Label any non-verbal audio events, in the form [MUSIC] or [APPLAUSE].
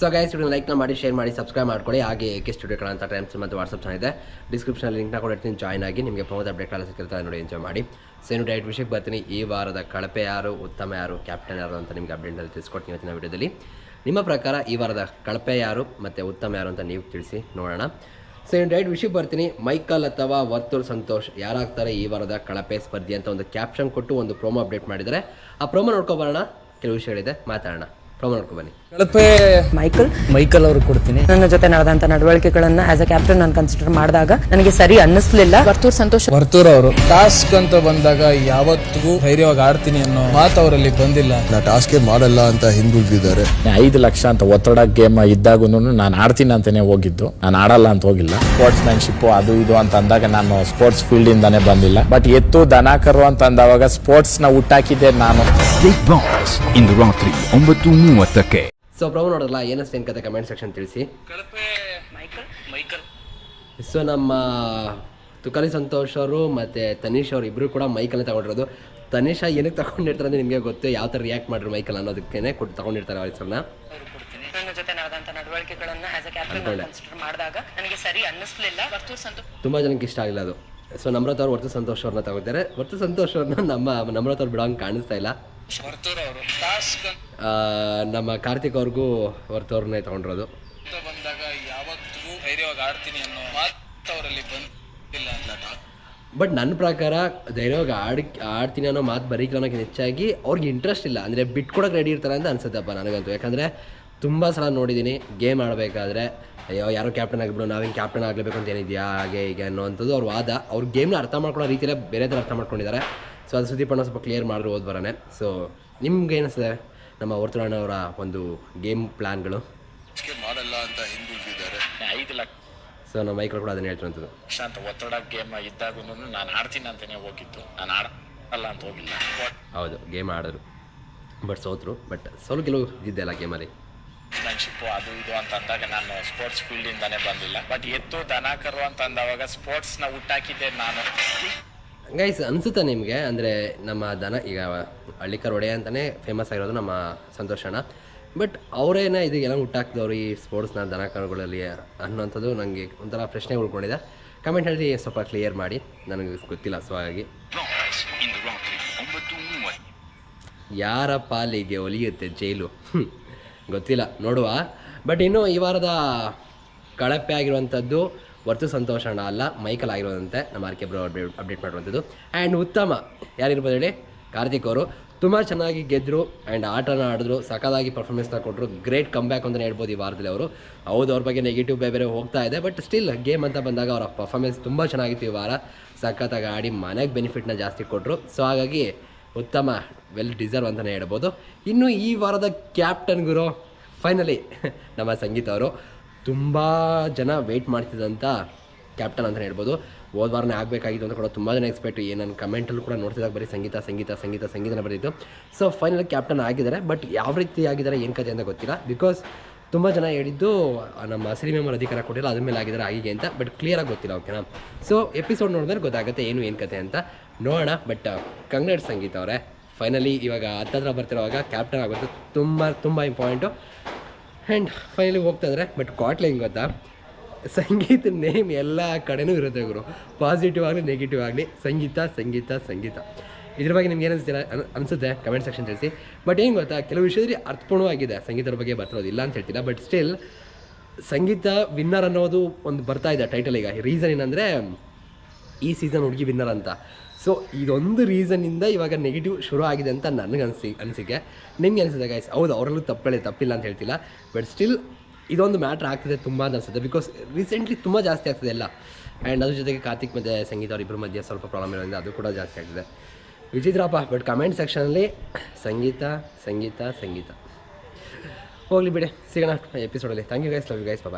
So guys video ಲೈಕ್ನ ಮಾಡಿ share ಮಾಡಿ subscribe ಮಾಡ್ಕೊಳ್ಳಿ ಹಾಗೆ ಏಕೆ ಸ್ಟುಡಿಯೋಗಳ ಅಂತ ಟೈಮ್ಸ್ ಮತ್ತು ವಾಟ್ಸಪ್ ಚಾನಲ್ ಇದೆ. ಡಿಸ್ಕ್ರಿಪ್ಷನಲ್ಲಿ ಲಿಂಕ್ನ ಕೊಡಿರ್ತೀನಿ ಜಾಯ್ನ್ ಆಗಿ ನಿಮಗೆ ಪ್ರಮೋದ್ ಅಪ್ಡೇಟ್ ಎಲ್ಲ ಸಿಕ್ಕಿರ್ತಾರೆ ನೋಡಿ ಎಂಜಾಯ್ ಮಾಡಿ. ಸೊ ಏನು ಡೈಟ್ ವಿಷಯಕ್ಕೆ ಬರ್ತೀನಿ. ಈ ವಾರದ ಕಳಪೆ ಯಾರು, ಉತ್ತಮ ಯಾರು ಕ್ಯಾಪ್ಟನ್ ಯಾರು ಅಂತ ನಿಮಗೆ ಅಪ್ಡೇಟಲ್ಲಿ ತಿಳಿಸ್ಕೊಡ್ತೀನಿ ಇವತ್ತಿನ ವಿಡಿಯೋದಲ್ಲಿ. ನಿಮ್ಮ ಪ್ರಕಾರ ಈ ವಾರದ ಕಳಪೆ ಯಾರು ಮತ್ತು ಉತ್ತಮ ಯಾರು ಅಂತ ನೀವು ತಿಳಿಸಿ ನೋಡೋಣ. ಸೊ ಇನ್ನು ಡೈಟ್ ವಿಷಯಕ್ಕೆ ಬರ್ತೀನಿ. ಮೈಕಲ್ ಅಥವಾ ವರ್ತುಲ್ ಸಂತೋಷ್ ಯಾರಾಗ್ತಾರೆ ಈ ವಾರದ ಕಳಪೆ ಸ್ಪರ್ಧಿ ಅಂತ ಒಂದು ಕ್ಯಾಪ್ಷನ್ ಕೊಟ್ಟು ಒಂದು ಪ್ರೋಮೋ ಅಪ್ಡೇಟ್ ಮಾಡಿದರೆ ಆ ಪ್ರೋಮೋ ನೋಡ್ಕೊಬರೋಣ ಕೆಲವು ವಿಷಯಗಳಿದೆ, ಮಾತಾಡೋಣ. ಪ್ರೋಮೋ ನೋಡ್ಕೊಬನ್ನಿ ಕಳಪೆ ಮೈಕಲ್ ಮೈಕಲ್ ಅವ್ರಿಗೆ ಕೊಡ್ತೀನಿ. ನನ್ನ ಜೊತೆ ನಡೆದಂತ ನಡವಳಿಕೆಗಳನ್ನ ಆಸ್ ಅ ಕ್ಯಾಪ್ಟನ್ ನಾನು ಕನ್ಸಿಡರ್ ಮಾಡಿದಾಗ ನನಗೆ ಸರಿ ಅನ್ನಿಸ್ಲಿಲ್ಲ. ವರ್ತೂರ್ ಸಂತೋಷ. ವರ್ತೂರ್ ಅವರು ಟಾಸ್ಕ್ ಅಂತ ಬಂದಾಗ ಯಾವತ್ತಿಗೂ ಧೈರ್ಯವಾಗಿ ಆಡ್ತೀನಿ ಅನ್ನೋ ಮಾತು ಅವರಲ್ಲಿ ಬಂದಿಲ್ಲ. ನಾ ಟಾಸ್ಕೇ ಮಾಡಲ್ಲ ಅಂತ ಹಿಂದುಳಿದಿದ್ದಾರೆ. ಐದು ಲಕ್ಷ ಅಂತ ಒತ್ತಡ ಗೇಮ್ ಇದ್ದಾಗೂ ನಾನು ಆಡ್ತೀನಿ ಅಂತಾನೆ ಹೋಗಿದ್ದು. ನಾನು ಆಡಲ್ಲ ಅಂತ ಹೋಗಿಲ್ಲ. ಸ್ಪೋರ್ಟ್ಸ್ ಮ್ಯಾನ್ಶಿಪ್ ಅದು ಇದು ಅಂತ ಅಂದಾಗ ನಾನು ಸ್ಪೋರ್ಟ್ಸ್ ಫೀಲ್ಡ್ ಇಂದಾನೆ ಬಂದಿಲ್ಲ. ಬಟ್ ಎತ್ತು ದನ ಕರು ಅಂತ ಅಂದಾಗ ಸ್ಪೋರ್ಟ್ಸ್ನ ಹುಟ್ಟಾಕಿದ್ದೆ ನಾನು. ಬಿಗ್ ಬಾಸ್ ಇಂದು ರಾತ್ರಿ ಒಂಬತ್ತು ಮೂವತ್ತಕ್ಕೆ. ಸೊ ಪ್ರಭು ನೋಡಲ್ಲ ಏನಷ್ಟು ಏನು ಕತೆ ಕಮೆಂಟ್ ಸೆಕ್ಷನ್ ತಿಳಿಸಿ. ಸೊ ನಮ್ಮ ತುಕಲಿ ಸಂತೋಷ್ ಅವರು ಮತ್ತು ತನೀಶ್ ಅವರು ಇಬ್ಬರು ಕೂಡ ಮೈಕಲ್ಲೇ ತಗೊಂಡಿರೋದು. ತನೀಶ ಏನಕ್ಕೆ ತಗೊಂಡಿರ್ತಾರೆ ಅಂದರೆ ನಿಮಗೆ ಗೊತ್ತು? ಯಾವ ಥರ ರಿಯಾಕ್ಟ್ ಮಾಡಿದ್ರು ಮೈಕಲ್ ಅನ್ನೋದಕ್ಕೇ ಕೊಟ್ಟು ತಗೊಂಡಿರ್ತಾರೆ ಅವ್ರ ಹೆಸರನ್ನ ನನ್ನ ಜೊತೆ ನಡೆದಂತ ನಡವಳಿಕೆಗಳನ್ನ ಆಸ್ ಅ ಕ್ಯಾಪ್ಟನ್ ಅನ್ಕೊಂಡೆ. ಕನ್ಸಿಡರ್ ಮಾಡಿದಾಗ ನನಗೆ ಸರಿ ಅನ್ನಿಸ್ಲಿಲ್ಲ. ವರ್ತೂರ್ ಸಂತೋಷ್ ತುಂಬ ಜನಕ್ಕೆ ಇಷ್ಟ ಆಗಿಲ್ಲ ಅದು. ಸೊ ನಮ್ರತ ಅವ್ರು ವರ್ತು ಸಂತೋಷ್ ಅವ್ರನ್ನ ತಗೋತಾರೆ ವರ್ತು ಸಂತೋಷ್ ಅವ್ರನ್ನ ನಮ್ಮ ನಮ್ರತ ಅವ್ರು ಬಿಡೋಂಗೆ ಕಾಣಿಸ್ತಾ ಇಲ್ಲ. ನಮ್ಮ ಕಾರ್ತಿಕ್ ಅವ್ರಿಗೂ ವರ್ತೋರ್ನೇ ಅವ್ರನ್ನೇ ತಗೊಂಡಿರೋದು. ಅಂತ ಬಂದಾಗ ಯಾವತ್ತಿಗೂ ಧೈರ್ಯವಾಗಿ ಆಡ್ತೀನಿ ಅನ್ನೋ ಮಾತು ಅವರಲ್ಲಿ ಬಂದಿಲ್ಲ ಬಟ್ ನನ್ನ ಪ್ರಕಾರ ಧೈರ್ಯವಾಗಿ ಆಡ್ ಆಡ್ತೀನಿ ಅನ್ನೋ ಮಾತು ಬರೀಕೋನಕ್ಕೆ ಹೆಚ್ಚಾಗಿ ಅವ್ರಿಗೆ ಇಂಟ್ರೆಸ್ಟ್ ಇಲ್ಲ. ಅಂದರೆ ಬಿಟ್ಕೊಡಕ್ಕೆ ರೆಡಿ ಇರ್ತಾರೆ ಅಂತ ಅನ್ಸುತ್ತಪ್ಪ ನನಗಂತೂ. ಯಾಕಂದರೆ ತುಂಬ ಸಲ ನೋಡಿದ್ದೀನಿ ಗೇಮ್ ಆಡಬೇಕಾದ್ರೆ ಅಯ್ಯೋ ಯಾರೋ ಕ್ಯಾಪ್ಟನ್ ಆಗಿಬಿಡು ನಾವೇನು ಕ್ಯಾಪ್ಟನ್ ಆಗಲೇಬೇಕು ಅಂತ ಏನಿದೆಯಾ ಹಾಗೆ ಹೀಗೆ ಅನ್ನೋವಂಥದ್ದು ಅವ್ರ ವಾದ. ಅವ್ರ ಗೇಮ್ನ ಅರ್ಥ ಮಾಡ್ಕೊಳ್ಳೋ ರೀತಿಯಲ್ಲೇ ಬೇರೆ ಥರ ಅರ್ಥ ಮಾಡ್ಕೊಂಡಿದ್ದಾರೆ. ಸೊ ಅದು ಸುದೀಪಣ್ಣ ಸ್ವಲ್ಪ ಕ್ಲಿಯರ್ ಮಾಡಿದ್ರು ಹೋದ್ ಬರೋಣ ಸೊ ನಿಮ್ಗೆ ಏನಿಸ್ತದೆ? ನಮ್ಮ ಅವರ ಒಂದು ಗೇಮ್ ಪ್ಲ್ಯಾನ್ಗಳು ಮಾಡಲ್ಲ ಅಂತ ಹಿಂದುಳಿದಿದ್ದಾರೆ ಐದು ಲಕ್ಷ. ಸೊ ನಮ್ಮ ಮೈಕ್ರೋ ಕೂಡ ಅದನ್ನ ಹೇಳ್ತಿರೋದು ಶಾಂತ ಒತ್ತಡ ಗೇಮ್ ಇದ್ದಾಗೂ ನಾನು ಆಡ್ತೀನಿ ಅಂತಾನೆ ಹೋಗಿದ್ದು. ನಾನು ಆಡಲ್ಲ ಅಂತ ಹೋಗಿಲ್ಲ. ಹೌದು ಗೇಮ್ ಆಡಿದ್ರು ಬಟ್ ಸೋತರು. ಬಟ್ ಸೋಲು ಗೆಲುವು ಇದ್ದಿದ್ದೆಲ್ಲ ಗೇಮಲ್ಲಿ ಮ್ಯಾನ್ಶಿಪ್ ಅದು ಇದು ಅಂತ ಅಂದಾಗ ನಾನು ಸ್ಪೋರ್ಟ್ಸ್ ಫೀಲ್ಡ್ ಇಂದಾನೆ ಬಂದಿಲ್ಲ. ಬಟ್ ಎತ್ತು ದನ ಕರು ಅಂತ ಅಂದವಾಗ ಸ್ಪೋರ್ಟ್ಸ್ನ ಹುಟ್ಟಾಕಿದ್ದೆ ನಾನು. ಗೈಸ್ ಅನಿಸುತ್ತಾ ನಿಮಗೆ? ಅಂದರೆ ನಮ್ಮ ದನ, ಈಗ ಹಳ್ಳಿಕರ್ ಒಡೆಯ ಅಂತಲೇ ಫೇಮಸ್ ಆಗಿರೋದು ನಮ್ಮ ಸಂತೋಷಣ ಬಟ್ ಅವರೇನೇ ಇದಕ್ಕೆಲ್ಲ ಹುಟ್ಟಾಕ್ದವ್ರು ಈ ಸ್ಪೋರ್ಟ್ಸ್ನ ದನ ಕರುಗಳಲ್ಲಿ ಅನ್ನೋಂಥದ್ದು ನನಗೆ ಒಂಥರ ಪ್ರಶ್ನೆ ಉಳ್ಕೊಂಡಿದೆ. ಕಮೆಂಟ್ ಹೇಳಿ ಸ್ವಲ್ಪ ಕ್ಲಿಯರ್ ಮಾಡಿ. ನನಗೆ ಗೊತ್ತಿಲ್ಲ ಸೊ ಹಾಗಾಗಿ ಯಾರ ಪಾಲಿಗೆ ಒಲಿಯುತ್ತೆ ಜೈಲು? ಗೊತ್ತಿಲ್ಲ, ನೋಡುವ. ಬಟ್ ಇನ್ನು ಈ ವಾರದ ಕಳಪೆ ಆಗಿರುವಂಥದ್ದು ವರ್ತು ಅಣ್ಣ ಅಲ್ಲ ಮೈಕಲ್ ಆಗಿರೋದಂತೆ ನಮ್ಮ R K bro update update ಮಾಡುವಂಥದ್ದು ಆ್ಯಂಡ್ ಉತ್ತಮ, ಯಾರಿರ್ಬೋದು ಹೇಳಿ? ಕಾರ್ತಿಕ್ ಅವರು. ತುಂಬ ಚೆನ್ನಾಗಿ ಗೆದ್ದರು ಆ್ಯಂಡ್ ಆಟನ ಆಡಿದ್ರು, ಸಖತ್ತಾಗಿ ಪರ್ಫಾರ್ಮೆನ್ಸ್ನ ಕೊಟ್ಟರು ಗ್ರೇಟ್ ಕಮ್ಬ್ಯಾಕ್ ಅಂತಲೇ ಹೇಳ್ಬೋದು ಈ ವಾರದಲ್ಲಿ ಅವರು. ಹೌದು, ಅವ್ರ ಬಗ್ಗೆ ನೆಗೆಟಿವ್ ಬೇರೆ ಹೋಗ್ತಾ ಇದೆ ಬಟ್ ಸ್ಟಿಲ್ ಗೇಮ್ ಅಂತ ಬಂದಾಗ ಅವರ ಪರ್ಫಾರ್ಮೆನ್ಸ್ ತುಂಬ ಚೆನ್ನಾಗಿತ್ತು ಈ ವಾರ. ಸಖತ್ತಾಗಿ ಆಡಿ ಮನೆಗೆ ಬೆನಿಫಿಟ್ನ ಜಾಸ್ತಿ ಕೊಟ್ಟರು ಸೊ ಹಾಗಾಗಿ ಉತ್ತಮ ವೆಲ್ ಡಿಸರ್ವ್ ಅಂತಲೇ ಹೇಳ್ಬೋದು. ಇನ್ನು ಈ ವಾರದ ಕ್ಯಾಪ್ಟನ್ ಗುರು ಫೈನಲಿ [LAUGHS] ನಮ್ಮ ಸಂಗೀತ ಅವರು. ತುಂಬ ಜನ ವೆಯ್ಟ್ ಮಾಡ್ತಿದ್ದಂಥ ಕ್ಯಾಪ್ಟನ್ ಅಂತಲೇ ಹೇಳ್ಬೋದು. ಹೋದ ವಾರನೇ ಆಗಬೇಕಾಗಿತ್ತು ಅಂತ ಕೂಡ ತುಂಬ ಜನ ಎಕ್ಸ್ಪೆಕ್ಟ್ ಏನು ನನ್ನ ಕಮೆಂಟಲ್ಲೂ ಕೂಡ ನೋಡ್ತಿದ್ದಾಗ ಬರೀ ಸಂಗೀತ ಸಂಗೀತ ಸಂಗೀತ, ಸಂಗೀತನ ಬರೀತು. ಸೊ ಫೈನಲ್ ಕ್ಯಾಪ್ಟನ್ ಆಗಿದ್ದಾರೆ ಬಟ್ ಯಾವ ರೀತಿ ಆಗಿದ್ದಾರೆ, ಏನು ಕತೆ ಅಂತ ಗೊತ್ತಿಲ್ಲ. ಬಿಕಾಸ್ ತುಂಬ ಜನ ಹೇಳಿದ್ದು ನಮ್ಮ ಹಸಿರಿ ಮೆಂಬರ್ ಅಧಿಕಾರ ಕೊಟ್ಟಿಲ್ಲ, ಅದ್ರ ಮೇಲೆ ಆಗಿದ್ದಾರೆ ಆಗಿಗೆ ಅಂತ ಬಟ್ ಕ್ಲಿಯರಾಗಿ ಗೊತ್ತಿಲ್ಲ ಓಕೆನಾ ಸೊ ಎಪಿಸೋಡ್ ನೋಡಿದ್ರೆ ಗೊತ್ತಾಗುತ್ತೆ ಏನು ಏನು ಕತೆ ಅಂತ. ನೋಡೋಣ ಬಟ್ ಕಂಗ್ರೆಟ್ ಸಂಗೀತ ಅವರೇ. ಫೈನಲಿ ಇವಾಗ ಹತ್ತತ್ರ ಬರ್ತಿರೋವಾಗ ಕ್ಯಾಪ್ಟನ್ ಆಗೋದು ತುಂಬ ತುಂಬ ಇಂಪಾರ್ಟೆಂಟು ಆ್ಯಂಡ್ ಫೈನಲಿ ಹೋಗ್ತಾ ಇದ್ದಾರೆ ಬಟ್ ಕ್ವಾಟ್ಲೆ ಹೆಂಗೆ ಗೊತ್ತಾ? ಸಂಗೀತ ನೇಮ್ ಎಲ್ಲ ಕಡೆನೂ ಇರುತ್ತೆ ಗುರು. ಪಾಸಿಟಿವ್ ಆಗಲಿ ನೆಗೆಟಿವ್ ಆಗಲಿ, ಸಂಗೀತ ಸಂಗೀತ ಸಂಗೀತ. ಇದ್ರ ಬಗ್ಗೆ ನಿಮ್ಗೆ ಏನು ಅನಿಸುತ್ತೆ ಅನ್- ಅನ್ಸುತ್ತೆ? ಕಮೆಂಟ್ ಸೆಕ್ಷನ್ ತಿಳಿಸಿ. ಬಟ್ ಏನು ಗೊತ್ತಾ? ಕೆಲವು ವಿಷಯದಲ್ಲಿ ಅರ್ಥಪೂರ್ಣವಾಗಿದೆ. ಸಂಗೀತದ ಬಗ್ಗೆ ಬರ್ತಿರೋದು ಇಲ್ಲ ಅಂತ ಹೇಳ್ತಿಲ್ಲ. ಬಟ್ ಸ್ಟಿಲ್ ಸಂಗೀತ ವಿನ್ನರ್ ಅನ್ನೋದು ಒಂದು ಬರ್ತಾ ಇದೆ ಟೈಟಲ್ ಈಗ. ರೀಸನ್ ಏನಂದರೆ ಈ ಸೀಸನ್ ಹುಡುಗಿ ವಿನ್ನರ್ ಅಂತ. ಸೊ ಇದೊಂದು ರೀಸನ್ನಿಂದ ಇವಾಗ ನೆಗೆಟಿವ್ ಶುರು ಆಗಿದೆ ಅಂತ ನನಗೆ ಅನಿಸಿ, ಅನಿಸಿಕೆ. ನಿಮ್ಗೆ ಅನಿಸುತ್ತೆ ಗೈಸ್ ಹೌದು, ಅವರಲ್ಲೂ ತಪ್ಪಳೆ, ತಪ್ಪಿಲ್ಲ ಅಂತ ಹೇಳ್ತಿಲ್ಲ ಬಟ್ ಸ್ಟಿಲ್ ಇದೊಂದು ಮ್ಯಾಟ್ರ್ ಆಗ್ತಿದೆ ತುಂಬ ಅನಿಸುತ್ತೆ. ಬಿಕಾಸ್ ರೀಸೆಂಟ್ಲಿ ತುಂಬ ಜಾಸ್ತಿ ಆಗ್ತಿದೆ ಎಲ್ಲ. ಆ್ಯಂಡ್ ಅದ್ರ ಜೊತೆಗೆ ಕಾರ್ತಿಕ್ ಮತ್ತು ಸಂಗೀತ ಅವರಿಬ್ಬರ ಮಧ್ಯೆ ಸ್ವಲ್ಪ ಪ್ರಾಬ್ಲಮ್ ಇರೋದ್ರಿಂದ ಅದು ಕೂಡ ಜಾಸ್ತಿ ಆಗ್ತಿದೆ. ವಿಚಿತ್ರಪ್ಪ ಬಟ್ ಕಮೆಂಟ್ ಸೆಕ್ಷನಲ್ಲಿ ಸಂಗೀತ ಸಂಗೀತ ಸಂಗೀತ. ಹೋಗಲಿ ಬಿಡಿ. ಸಿಗೋಣ ಎಪಿಸೋಡಲ್ಲಿ thank you guys love you guys bye